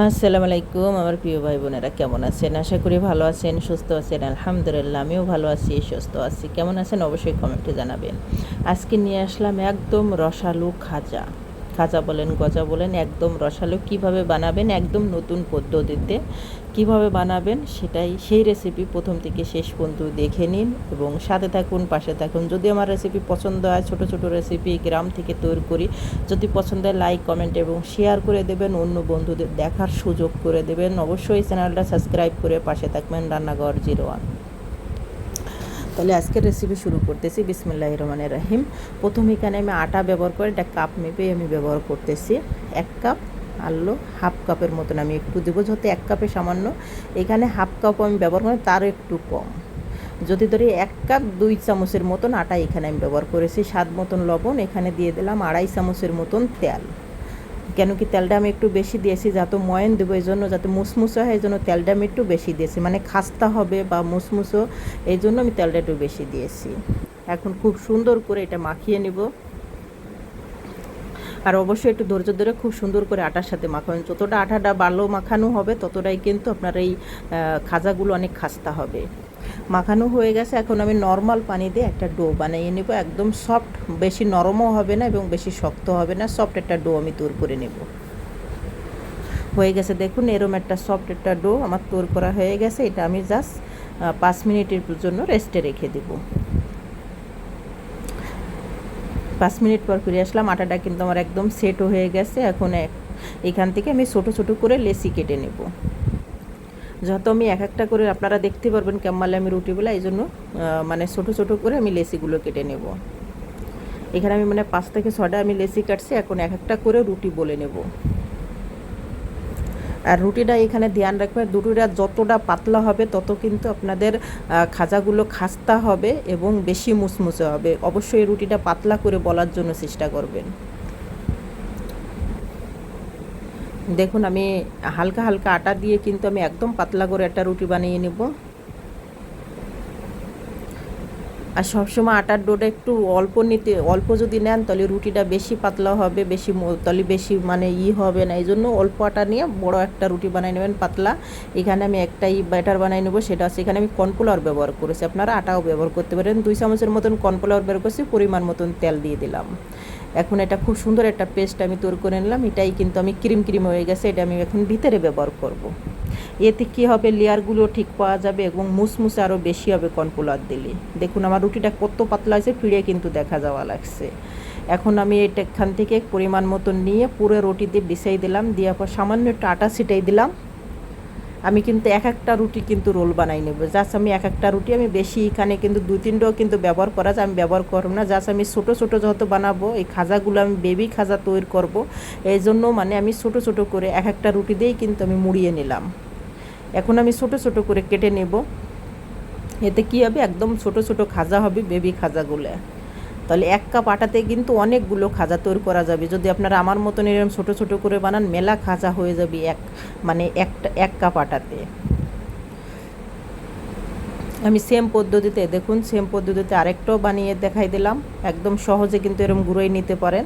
আসসালামু আলাইকুম, আমার প্রিয় ভাই বোনেরা, কেমন আছেন? আশা করি ভালো আছেন, সুস্থ আছেন, আলহামদুলিল্লাহ, আমিও ভালো আছি, সুস্থ আছি। কেমন আছেন? অবশ্যই কমেন্টে জানাবেন। আজকে নিয়ে আসলাম একদম রসালু খাজা। খাজা বলেন, গজা বলেন, একদম রসালো। কীভাবে বানাবেন? একদম নতুন পদ্ধতিতে। কীভাবে বানাবেন? সেটাই, সেই রেসিপি প্রথম থেকে শেষ পর্যন্ত দেখে নিন এবং সাথে থাকুন, পাশে থাকুন। যদি আমার রেসিপি পছন্দ হয়, ছোট ছোট রেসিপি গ্রাম থেকে তৈরি করি, যদি পছন্দ হয় লাইক কমেন্ট এবং শেয়ার করে দেবেন। অন্য বন্ধুদের দেখার সুযোগ করে দেবেন। অবশ্যই চ্যানেলটা সাবস্ক্রাইব করে পাশে থাকবেন, রান্নাঘর জিরো ওয়ান তাহলে আজকের রেসিপি শুরু করতেছি বিসমিল্লাহ রহমানের রাহিম। প্রথম এখানে আমি আটা ব্যবহার করে একটা কাপ মেপে আমি ব্যবহার করতেছি। এক কাপ আলু হাফ কাপের মতন আমি একটু দেবো, যাতে এক কাপে সামান্য। এখানে হাফ কাপ আমি ব্যবহার করি তার একটু কম। যদি ধরি এক কাপ দুই চামচের মতন আটা এখানে আমি ব্যবহার করেছি, স্বাদ মতন লবণ, এখানে দিয়ে দিলাম আড়াই চামচের মতন তেল। কেন কি তেলটা আমি একটু বেশি দিয়েছি, যাতে ময়ন দেবো এই জন্য যাতে মুসমুসো হয় এই জন্য তেলটা আমি একটু বেশি দিয়েছি। মানে খাস্তা হবে বা মুসমুসো এই জন্য আমি তেলটা একটু বেশি দিয়েছি। এখন খুব সুন্দর করে এটা মাখিয়ে নিব। আর অবশ্যই একটু ধৈর্য ধরে খুব সুন্দর করে আটার সাথে মাখাবেন যতটা আটাটা ভালো মাখানো হবে, ততটাই কিন্তু আপনার এই খাজাগুলো অনেক খাস্তা হবে। মাখানো হয়ে গেছে, এখন আমি নর্মাল পানি দিয়ে একটা ডো বানিয়ে নেব। একদম সফট বেশি নরমও হবে না এবং বেশি শক্ত হবে না। সফট একটা ডো আমি তৈরি করে নেব। হয়ে গেছে দেখুন, এরম একটা সফট একটা ডো আমার তৈরি করা হয়ে গেছে। এটা আমি জাস্ট পাঁচ মিনিটের জন্য রেস্টে রেখে দেব। পাঁচ মিনিট পর ফিরে আসলাম। আটাটা কিন্তু আমার একদম সেটও হয়ে গেছে। এখন এখান থেকে আমি ছোটো ছোটো করে লেসি কেটে নেব। যত আমি এক একটা করে আপনারা দেখতে পারবেন কেমন আমি রুটিগুলো, এই জন্য মানে ছোটো ছোটো করে আমি লেসিগুলো কেটে নেব। এখানে আমি মানে পাঁচ থেকে ছটা আমি লেসি কাটছি। এখন এক একটা করে রুটি বলে নেব। আর রুটিটা এখানে ধ্যান রাখবেন। রুটিটা যতটা পাতলা হবে, তত কিন্তু আপনাদের খাজাগুলো খাস্তা হবে এবং বেশি মুসমুসে হবে। অবশ্যই রুটিটা পাতলা করে বলার জন্য চেষ্টা করবেন। দেখুন, আমি হালকা হালকা আটা দিয়ে কিন্তু আমি একদম পাতলা করে একটা রুটি বানিয়ে নেব। আর সবসময় আটার ডোটা একটু অল্প নিতে, অল্প যদি নেন তাহলে রুটিটা বেশি পাতলা হবে, বেশি তাহলে বেশি মানে ই হবে না। এই জন্য অল্প আটা নিয়ে বড় একটা রুটি বানিয়ে নেবেন পাতলা। এখানে আমি একটাই ব্যাটার বানিয়ে নেব, সেটা আছে এখানে আমি কর্নফ্লাওয়ার ব্যবহার করেছি। আপনারা আটাও ব্যবহার করতে পারেন। দুই চামচের মতন কর্নফ্লাওয়ার ব্যবহার করেছি, পরিমাণ মতন তেল দিয়ে দিলাম। এখন এটা খুব সুন্দর একটা পেস্ট আমি তৈরি করে নিলাম। এটাই কিন্তু আমি ক্রিম ক্রিম হয়ে গেছে, এটা আমি এখন ভিতরে ব্যবহার করব। এতে কী হবে, লেয়ারগুলো ঠিক পাওয়া যাবে এবং মুসমুসে আরও বেশি হবে কর্নফ্লাওয়ার দিলে। দেখুন, আমার রুটিটা কত পাতলা আছে ফিরে কিন্তু দেখা যাওয়া লাগছে। এখন আমি এটা এখান থেকে পরিমাণ মতন নিয়ে পুরো রুটি দিয়ে বিছাই দিলাম, দেওয়ার পর সামান্য একটু আটা ছিটাই দিলাম। আমি কিন্তু এক একটা রুটি কিন্তু রোল বানাই নেব। জাস্ট আমি এক একটা রুটি, আমি বেশি এখানে কিন্তু দু তিনটাও কিন্তু ব্যবহার করা যায়, আমি ব্যবহার করব না। জাস্ট আমি ছোটো ছোটো যত বানাবো, এই খাজাগুলো আমি বেবি খাজা তৈরি করব, এই জন্য মানে আমি ছোটো ছোটো করে এক একটা রুটি দিয়েই কিন্তু আমি মুড়িয়ে নিলাম। এখন আমি ছোটো ছোটো করে কেটে নেব। এতে কী হবে? একদম ছোটো ছোটো খাজা হবে বেবি খাজাগুলো। তাহলে এক কাপ আটাতে কিন্তু অনেকগুলো খাজা তৈরি করা যাবে। যদি আপনারা আমার মতন এরকম ছোটো ছোটো করে বানান, মেলা খাজা হয়ে যাবে এক মানে একটা, এক কাপ আটাতে। আমি সেম পদ্ধতিতে, দেখুন সেম পদ্ধতিতে আরেকটাও বানিয়ে দেখাই দিলাম। একদম সহজে কিন্তু এরকম গুঁড়োই নিতে পারেন।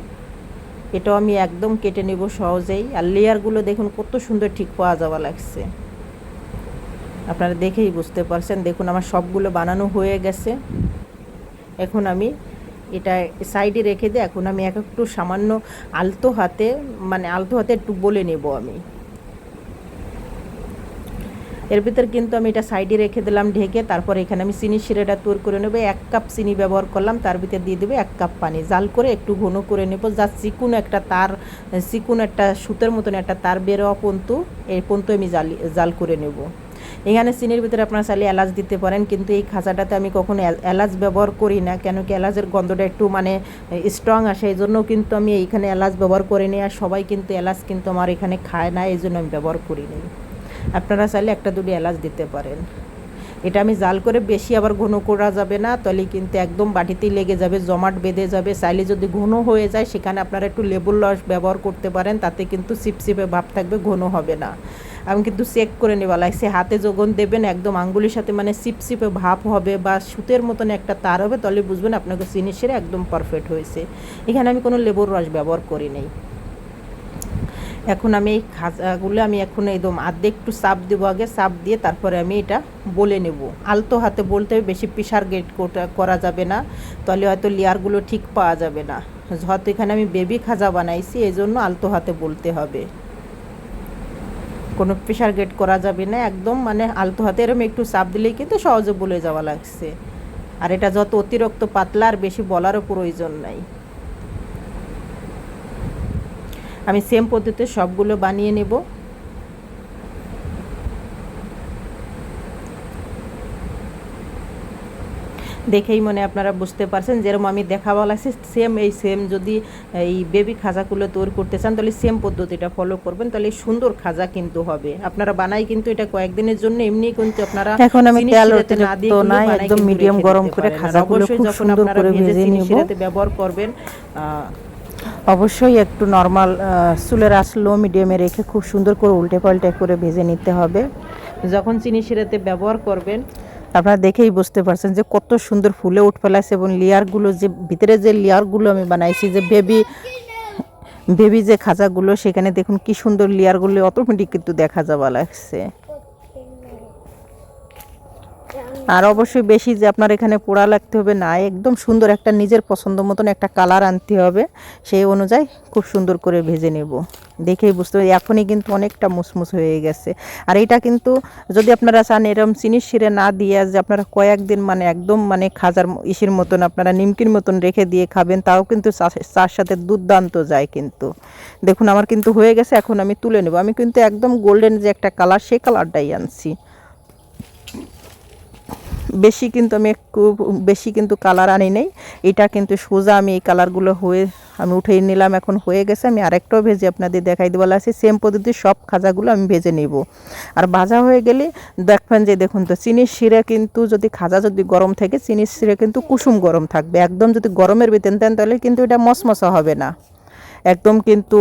এটাও আমি একদম কেটে নেব সহজেই। আর লেয়ারগুলো দেখুন, কত সুন্দর ঠিক পাওয়া যাওয়া লাগছে। আপনারা দেখেই বুঝতে পারছেন। দেখুন, আমার সবগুলো বানানো হয়ে গেছে। এখন আমি এটা সাইডে রেখে দিয়ে এখন আমি এক একটু সামান্য আলতো হাতে মানে আলতো হাতে একটু বলে নেব আমি। এর ভিতর কিন্তু আমি এটা সাইডে রেখে দিলাম ঢেকে, তারপর এখানে আমি চিনি শিরেটা তৈরি করে নেব। এক কাপ চিনি ব্যবহার করলাম, তার ভিতরে দিয়ে দেবো এক কাপ পানি। জাল করে একটু ঘন করে নেব যা চিকুন একটা তার, চিকুন একটা সুতের মতন একটা তার বেরোয়া পন্তু এই পন্তু আমি জাল জাল করে নেব। এখানে চিনির ভিতরে আপনারা চাইলে এলাচ দিতে পারেন, কিন্তু এই খাঁচাটাতে আমি কখনো এলাচ ব্যবহার করি না, কেন কি এলাচের গন্ধটা একটু মানে স্ট্রং আসে, এই জন্য কিন্তু আমি এইখানে এলাচ ব্যবহার করি নি, আর সবাই কিন্তু এলাচ কিন্তু আমার এখানে খায় না, এই জন্য আমি ব্যবহার করি নি। আপনারা চাইলে একটা দুটি এলাচ দিতে পারেন। এটা আমি জাল করে বেশি আবার ঘন করা যাবে না, তাহলে কিন্তু একদম বাটিতেই লেগে যাবে, জমাট বেঁধে যাবে। চাইলে যদি ঘন হয়ে যায়, সেখানে আপনারা একটু লেবুর রস ব্যবহার করতে পারেন, তাতে কিন্তু চিপচিপে ভাব থাকবে, ঘন হবে না। আমি কিন্তু চেক করে নেওয়া লাগছে হাতে যখন দেবেন, একদম আঙ্গুলির সাথে মানে চিপচিপে ভাপ হবে বা সুতের মতন একটা তার হবে, তাহলে বুঝবেন আপনাকে চিনি সেরে একদম পারফেক্ট হয়েছে। এখানে আমি কোনো লেবুর রস ব্যবহার করি নেই। এখন আমি এই খাজাগুলো আমি এখন একদম আর্ধেক একটু চাপ দেবো আগে চাপ দিয়ে তারপরে আমি এটা বলে নেব। আলতো হাতে বলতে হবে, বেশি প্রেশার গেট করা যাবে না, তাহলে হয়তো লেয়ারগুলো ঠিক পাওয়া যাবে না। হয়তো এখানে আমি বেবি খাজা বানাইছি এই জন্য আলতো হাতে বলতে হবে। কোনো প্রেশার গেট করা যাবে না, একদম মানে আলতো হাতে এরকম একটু চাপ দিলেই কিন্তু সহজে বলে যাওয়া লাগছে। আর এটা যত অতিরিক্ত পাতলা আর বেশি বলারও প্রয়োজন নাই। আমি সেম পদ্ধতিতে সবগুলো বানিয়ে নেব। দেখেই মনে আপনারা বুঝতে পারছেন যেরকম আমি দেখাবো লাগছে সেম এই সেম যদি এই বেবি খাজাগুলো তৈরি করতে চান তাহলে সেম পদ্ধতিটা ফলো করবেন তাহলে সুন্দর খাজা কিন্তু হবে। আপনারা বানাই কিন্তু এটা কয়েকদিনের জন্য এমনি কিন্তু আপনারা এখন আমি তেল না দিয়ে কিন্তু একদম রেখে গরম করে খাজাগুলো খুব সুন্দর করে ভেজে নিব। ব্যবহার করবেন অবশ্যই একটু নর্মাল চুলের আঁচ লো মিডিয়ামে রেখে খুব সুন্দর করে উল্টে পাল্টে করে ভেজে নিতে হবে। যখন চিনি শিরাতে ব্যবহার করবেন আপনারা দেখেই বুঝতে পারছেন যে কত সুন্দর ফুলে উঠ ফেলাইছে এবং লেয়ারগুলো যে, ভিতরে যে লেয়ারগুলো আমি বানাইছি, যে বেবি বেবি যে খাঁচাগুলো, সেখানে দেখুন কি সুন্দর লেয়ারগুলো অটোমেটিক কিন্তু দেখা যাওয়া লাগছে। আর অবশ্যই বেশি যে আপনার এখানে পোড়া লাগতে হবে না, একদম সুন্দর একটা নিজের পছন্দ মতন একটা কালার আনতে হবে। সেই অনুযায়ী খুব সুন্দর করে ভেজে নেব। দেখেই বুঝতে পারি এখনই কিন্তু অনেকটা মুসমুস হয়ে গেছে। আর এটা কিন্তু যদি আপনারা চান এরকম চিনির শিরে না দিয়ে যে আপনারা কয়েকদিন মানে একদম মানে খাজার ইসির মতন আপনারা নিমকির মতন রেখে দিয়ে খাবেন, তাও কিন্তু চার সাথে দুর্দান্ত যায় কিন্তু। দেখুন, আমার কিন্তু হয়ে গেছে, এখন আমি তুলে নেব। আমি কিন্তু একদম গোল্ডেন যে একটা কালার, সেই কালারটাই আনছি। বেশি কিন্তু আমি একটু বেশি কিন্তু কালার আনি নেই। এটা কিন্তু সোজা আমি এই কালারগুলো হয়ে আমি উঠিয়ে নিলাম, এখন হয়ে গেছে। আমি আরেকটাও ভেজে আপনাদের দেখাই দেবো। আছে সেম পদ্ধতি সব খাজাগুলো আমি ভেজে নিব। আর ভাজা হয়ে গেলে দেখবেন যে দেখুন তো, চিনির শিরা কিন্তু যদি খাজা যদি গরম থাকে, চিনির শিরা কিন্তু কুসুম গরম থাকবে। একদম যদি গরমের ভিতরে দেন, তাহলে কিন্তু এটা মশমশা হবে না। একদম কিন্তু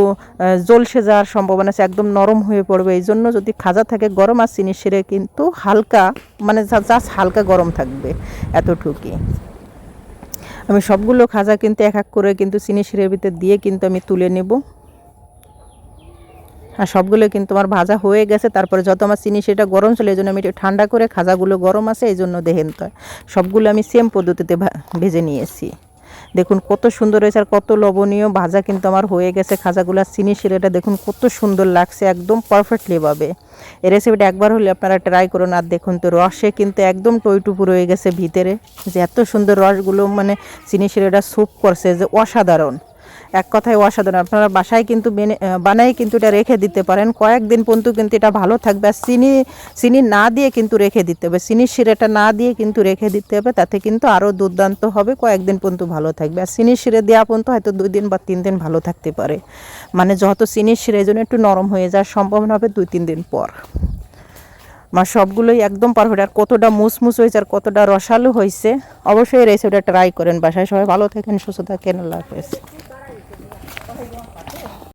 জলসে যাওয়ার সম্ভাবনা আছে, একদম নরম হয়ে পড়বে। এই জন্য যদি খাজা থাকে, গরম আর চিনি শিরে কিন্তু হালকা মানে জাস্ট হালকা গরম থাকবে এতটুকুই। আমি সবগুলো খাজা কিন্তু এক এক করে কিন্তু চিনি শিরের ভিতর দিয়ে কিন্তু আমি তুলে নেব। আর সবগুলো কিন্তু আমার ভাজা হয়ে গেছে, তারপরে যত আমার চিনি সেটা গরম ছিল এই জন্য আমি একটু ঠান্ডা করে খাজাগুলো গরম আছে, এই জন্য দেখেন তো সবগুলো আমি সেম পদ্ধতিতে ভেজে নিয়েছি। দেখুন, কত সুন্দর হয়েছে আর কত লবণীয় ভাজা কিন্তু আমার হয়ে গেছে। খাজাগুলো চিনি শিলেটা দেখুন, কত সুন্দর লাগছে, একদম পারফেক্টলি পাবে এই রেসিপিটা একবার হলে আপনারা ট্রাই করুন। আর দেখুন তো, রসে কিন্তু একদম টইটুপু রয়ে গেছে ভিতরে। যে এত সুন্দর রসগুলো মানে চিনি শিলেটা স্যুপ করছে, যে অসাধারণ। এক কথায় অসাধারণ। আপনারা বাসায় কিন্তু বেনে- বানাই কিন্তু এটা রেখে দিতে পারেন। কয়েকদিন পর্যন্ত কিন্তু এটা ভালো থাকবে। আর চিনি চিনি না দিয়ে কিন্তু রেখে দিতে হবে। চিনির শিরেটা না দিয়ে কিন্তু রেখে দিতে হবে। তাতে কিন্তু আরও দুর্দান্ত হবে। কয়েকদিন পর্যন্ত ভালো থাকবে। আর চিনির শিরে দেওয়া পর্যন্ত হয়তো দুই দিন বা তিন দিন ভালো থাকতে পারে। মানে যত চিনির শিরে জন্য একটু নরম হয়ে যাওয়ার সম্ভাবনা হবে দুই, তিন দিন পর। আমার সবগুলোই একদম পারফেক্ট আর কতটা মুসমুস হয়েছে আর কতটা রসালো হয়েছে। অবশ্যই রেসিপিটা ট্রাই করেন বাসায়। সবাই ভালো থাকেন, সুস্থ থাকেন। আল্লাহ হাফেজ।